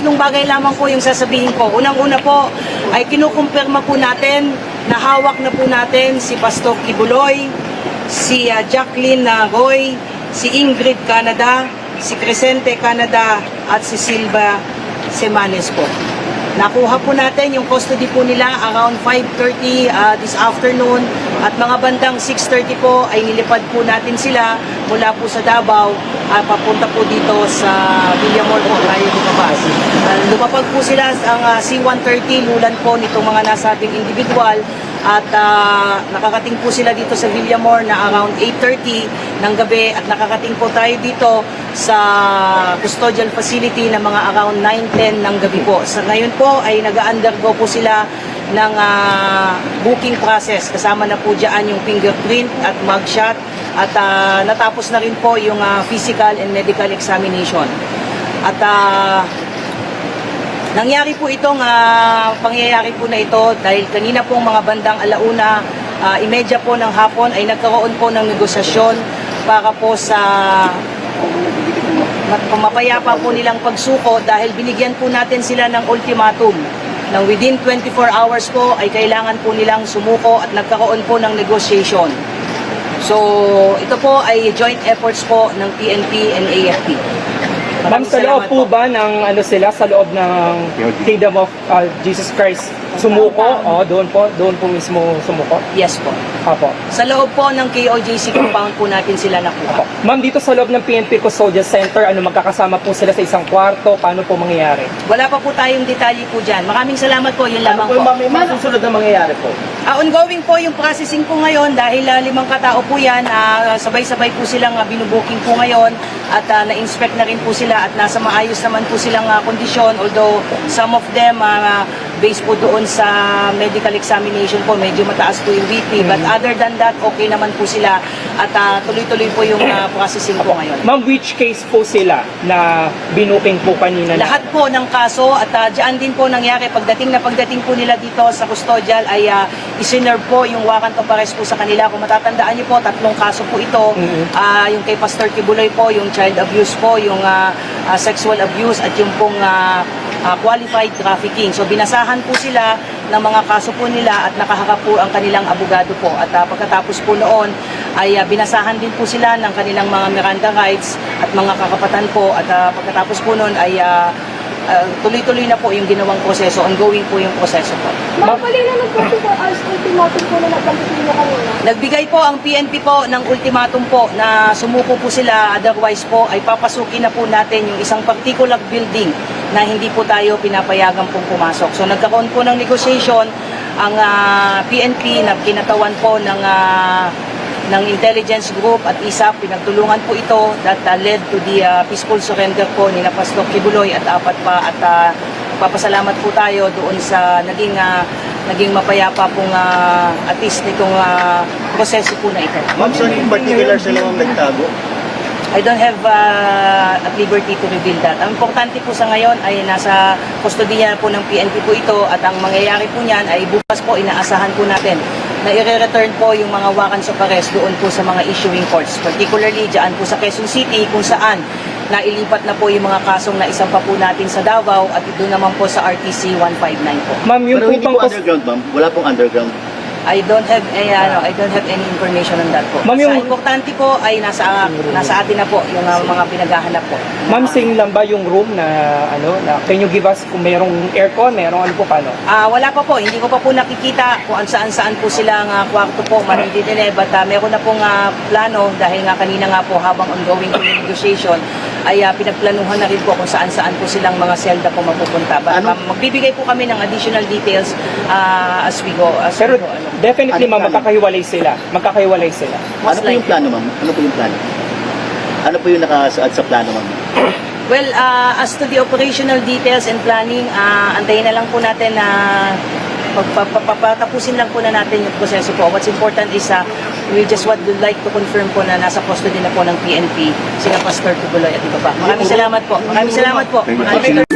tatlong bagay lamang po yung sasabihin ko. Unang-una po ay kinukumpirma po natin na hawak na po natin si Pastor Kibuloy, si ah, Jacqueline Roy, si Ingrid Canada, si Crescente Canada at si Silva Semanes po. Nakuha po natin yung custody po nila around 5.30 uh, this afternoon at mga bandang 6.30 po ay nilipad po natin sila mula po sa Davao at papunta po dito sa Villamor po tayo lumabas. Uh, lumapag po sila ang uh, C-130 lulan po nitong mga nasabing individual at uh, nakakating po sila dito sa Villamor na around 8.30 ng gabi at nakakating po tayo dito sa custodial facility na mga around 9.10 ng gabi po. Sa ngayon po ay nag-undergo po sila ng ah, booking process. Kasama na po dyan yung fingerprint at mugshot at ah, natapos na rin po yung ah, physical and medical examination. At ah, Nangyari po itong ah, pangyayari po na ito dahil kanina pong mga bandang alauna, uh, imedya po ng hapon ay nagkaroon po ng negosasyon para po sa mapayapa po nilang pagsuko dahil binigyan po natin sila ng ultimatum ng within 24 hours po ay kailangan po nilang sumuko at nagkaroon po ng negotiation. So, ito po ay joint efforts po ng PNP and AFP. Ma'am, sa loob po ba ng ano sila, sa loob ng Kingdom of uh, Jesus Christ, sumuko? O, doon po, doon po mismo sumuko? Yes po. Apo. Sa loob po ng KOJC compound po natin sila nakuha. Apo. Ma'am, dito sa loob ng PNP Custodial Center, ano, magkakasama po sila sa isang kwarto? Paano po mangyayari? Wala pa po tayong detalye po dyan. Maraming salamat po, yun lamang po. may masusunod na mangyayari po? Ah, ongoing po yung processing po ngayon dahil ah, limang katao po yan. ah, sabay-sabay po silang uh, binubuking po ngayon at ah, na-inspect na rin po sila at nasa maayos naman po silang ah, kondisyon. Although some of them ah, based po doon sa medical examination po, medyo mataas po yung BP. But other than that, okay naman po sila at ah, tuloy-tuloy po yung ah, processing po ngayon. Ma'am, which case po sila na binuking po kanina? na- Lahat po ng kaso at uh, diyan din po nangyari pagdating na pagdating po nila dito sa custodial ay uh, isinerve po yung warrant of arrest po sa kanila. Kung matatandaan niyo po, tatlong kaso po ito. Mhm. Ah, yung kay Pastor Kibuloy po, yung child abuse po, yung ah, ah, sexual abuse at yung pong ah, ah, qualified trafficking. So binasahan po sila ng mga kaso po nila at nakaharap po ang kanilang abogado po. At ah, pagkatapos po noon ay ah, binasahan din po sila ng kanilang mga Miranda rights at mga kakapatan po. At ah, pagkatapos po noon ay ah, ah, tuloy-tuloy na po yung ginawang proseso, ongoing po yung proseso po. Mga palina ng 24 hours ultimatum po na nabanggit niyo kanina. Nagbigay po ang PNP po ng ultimatum po na sumuko po sila otherwise po ay papasukin na po natin yung isang particular building na hindi po tayo pinapayagan pong pumasok. So nagkaroon po ng negotiation ang ah, PNP na kinatawan po ng ah, ng intelligence group at ISAP, pinagtulungan po ito that ah, led to the ah, peaceful surrender po ni Pastor Kibuloy at apat pa at ah, papasalamat po tayo doon sa naging ah, naging mapayapa pong uh, at least nitong ah, proseso po na ito. Ma'am, saan in particular sila ang nagtago? I don't have uh, at liberty to reveal that. Ang importante po sa ngayon ay nasa kustodiya po ng PNP po ito at ang mangyayari po niyan ay bukas po inaasahan po natin na i-return po yung mga warrants of arrest doon po sa mga issuing courts. Particularly dyan po sa Quezon City kung saan nailipat na po yung mga kasong na isang pa po natin sa Davao at doon naman po sa RTC 159 po. Ma'am, yung Pero po hindi bang po kus- underground, ma'am. Wala pong underground. I don't have eh, ano, I don't have any information on that po. Ma'am, yung- Sa importante po ay nasa nasa atin na po yung uh, mga pinaghahanap po. Ma'am, same lang ba yung room na ano, na can you give us kung merong aircon, merong ano po paano? Ah, wala pa po, hindi ko pa po nakikita kung saan-saan po sila nga kwarto po, manili din eh. But ah, meron na pong ah, plano dahil nga kanina nga po habang ongoing po yung negotiation ay ah, pinagplanuhan na rin po kung saan-saan po silang mga selda po mapupunta. But, Ano? magbibigay po kami ng additional details ah, as we go. As Pero we go ano. definitely Ano ma'am, magkakahiwalay sila. Magkakahiwalay sila. Ano po yung plano, ma'am? Ano po yung plano? Ano po yung nakasaad sa plano, ma'am? Well, uh, as to the operational details and planning, uh, antayin na lang po natin na pagpapatapusin lang po na natin yung proseso po. What's important is uh, we just would like to confirm po na nasa custody na po ng PNP sila Pastor Tubuloy at iba pa. Maraming salamat po. Maraming salamat po. Maraming